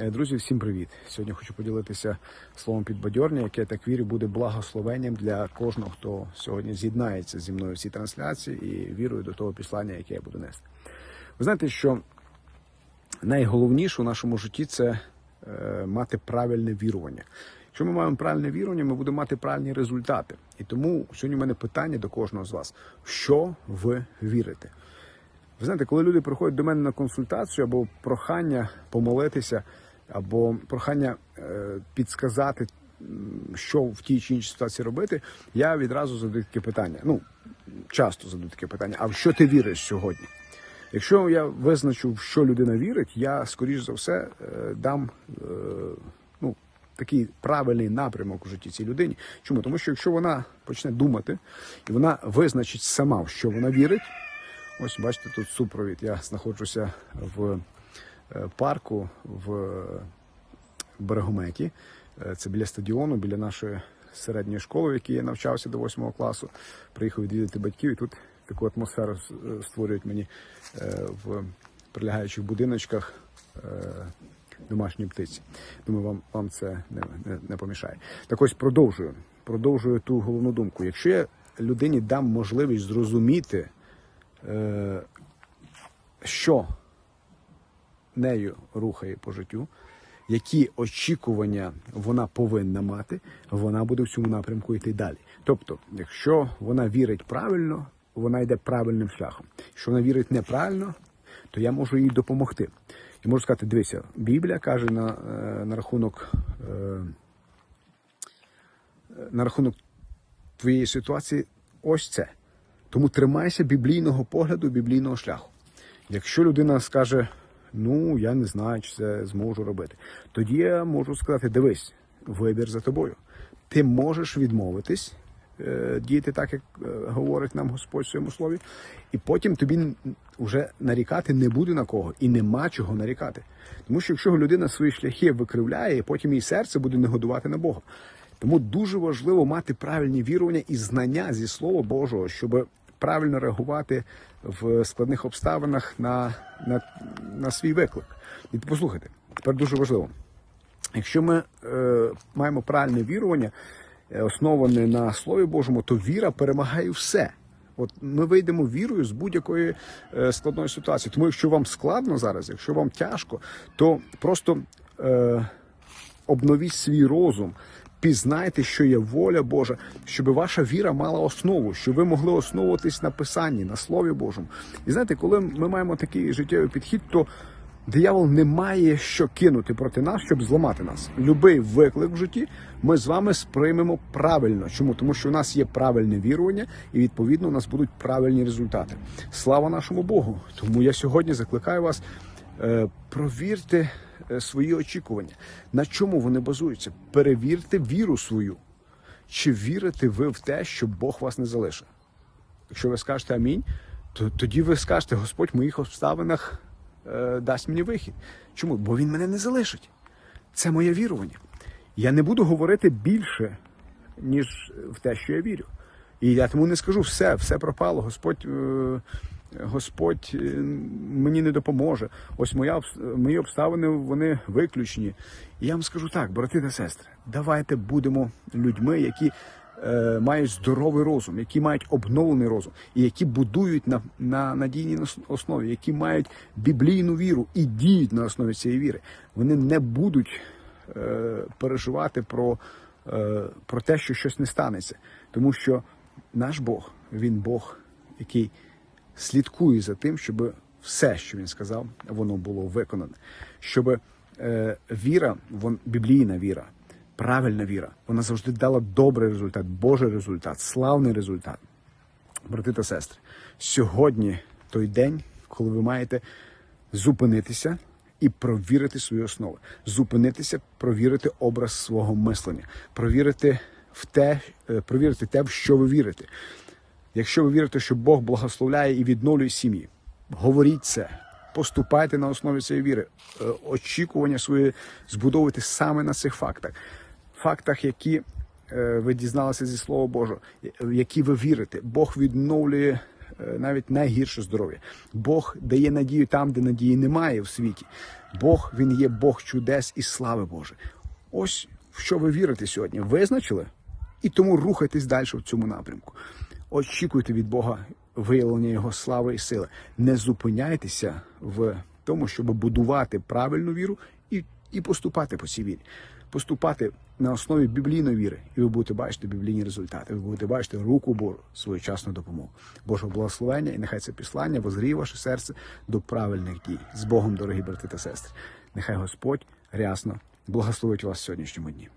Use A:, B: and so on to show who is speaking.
A: Е, Друзі, всім привіт! Сьогодні хочу поділитися словом підбадьорня, яке я так вірю буде благословенням для кожного, хто сьогодні з'єднається зі мною в цій трансляції і вірує до того післання, яке я буду нести. Ви знаєте, що найголовніше у нашому житті це е, мати правильне вірування. Якщо ми маємо правильне вірування, ми будемо мати правильні результати. І тому сьогодні в мене питання до кожного з вас: що ви вірите? Ви знаєте, коли люди приходять до мене на консультацію або прохання помолитися, або прохання е, підсказати, що в тій чи іншій ситуації робити, я відразу задаю таке питання. Ну, часто задаю таке питання: а в що ти віриш сьогодні? Якщо я визначу, в що людина вірить, я скоріш за все е, дам е, ну, такий правильний напрямок у житті цій людині. Чому? Тому що якщо вона почне думати і вона визначить сама, в що вона вірить. Ось бачите, тут супровід. Я знаходжуся в парку в Берегометі. Е, Це біля стадіону, біля нашої середньої школи, в якій я навчався до 8 класу. Приїхав відвідати батьків і тут таку атмосферу е, створюють мені е, в прилягаючих будиночках е, домашні птиці. Думаю, вам, вам це не, не, не помішає. Так ось продовжую. Продовжую ту головну думку. Якщо я людині дам можливість зрозуміти, е, що нею рухає по життю, які очікування вона повинна мати, вона буде в цьому напрямку йти далі. Тобто, якщо вона вірить правильно, вона йде правильним шляхом. Якщо вона вірить неправильно, то я можу їй допомогти. І можу сказати, дивися, Біблія каже на, е, на рахунок. е, на рахунок твоєї ситуації ось це. Тому тримайся біблійного погляду, біблійного шляху. Якщо людина скаже, ну я не знаю, чи це зможу робити, тоді я можу сказати: дивись, вибір за тобою. Ти можеш відмовитись, е, діяти так, як е, говорить нам Господь в своєму слові, і потім тобі вже нарікати не буде на кого і нема чого нарікати. Тому що якщо людина свої шляхи викривляє, потім її серце буде не годувати на Бога. Тому дуже важливо мати правильні вірування і знання зі Слова Божого, щоб правильно реагувати в складних обставинах на, на, на свій виклик. І послухайте, тепер дуже важливо. Якщо ми е, маємо правильне вірування, е, основане на Слові Божому, то віра перемагає все. От ми вийдемо вірою з будь-якої е, складної ситуації. Тому, якщо вам складно зараз, якщо вам тяжко, то просто е, обновіть свій розум, пізнайте, що є воля Божа, щоб ваша віра мала основу, щоб ви могли основуватись на Писанні, на Слові Божому. І знаєте, коли ми маємо такий життєвий підхід, то диявол не має що кинути проти нас, щоб зламати нас. Любий виклик в житті ми з вами сприймемо правильно. Чому? Тому що у нас є правильне вірування, і відповідно у нас будуть правильні результати. Слава нашому Богу! Тому я сьогодні закликаю вас. Е, Провірте свої очікування. На чому вони базуються? Перевірте віру свою. Чи вірите ви в те, що Бог вас не залишить? Якщо ви скажете амінь, то тоді ви скажете, Господь в моїх обставинах е, дасть мені вихід. Чому? Бо Він мене не залишить. Це моє вірування. Я не буду говорити більше, ніж в те, що я вірю. І я тому не скажу все, все пропало. Господь, е, Господь е, мені не допоможе. Ось моя мої обставини вони виключні. І я вам скажу так, брати та сестри, давайте будемо людьми, які е, мають здоровий розум, які мають обновлений розум, і які будують на, на надійній основі, які мають біблійну віру і діють на основі цієї віри. Вони не будуть е, переживати про, е, про те, що щось не станеться. Тому що наш Бог, він Бог, який слідкує за тим, щоб все, що він сказав, воно було виконане. Щоб е, віра, вон, біблійна віра, правильна віра, вона завжди дала добрий результат, Божий результат, славний результат. Брати та сестри, сьогодні той день, коли ви маєте зупинитися і провірити свої основи, зупинитися, провірити образ свого мислення, провірити в те, е, провірити те, в що ви вірите. Якщо ви вірите, що Бог благословляє і відновлює сім'ї, говоріть це, поступайте на основі цієї віри. Е, Очікування свої збудовуйте саме на цих фактах, фактах, які е, ви дізналися зі Слова Божого, в які ви вірите. Бог відновлює е, навіть найгірше здоров'я. Бог дає надію там, де надії немає в світі. Бог він є Бог чудес і слави Боже. Ось в що ви вірите сьогодні. Визначили? І тому рухайтесь далі в цьому напрямку. Очікуйте від Бога виявлення Його слави і сили. Не зупиняйтеся в тому, щоб будувати правильну віру і, і поступати по цій вірі. Поступати на основі біблійної віри, і ви будете бачити біблійні результати. Ви будете бачити руку Божу, своєчасну допомогу. Божого благословення, і нехай це післання возріє ваше серце до правильних дій. З Богом, дорогі брати та сестри. Нехай Господь рясно благословить вас в сьогоднішньому дні.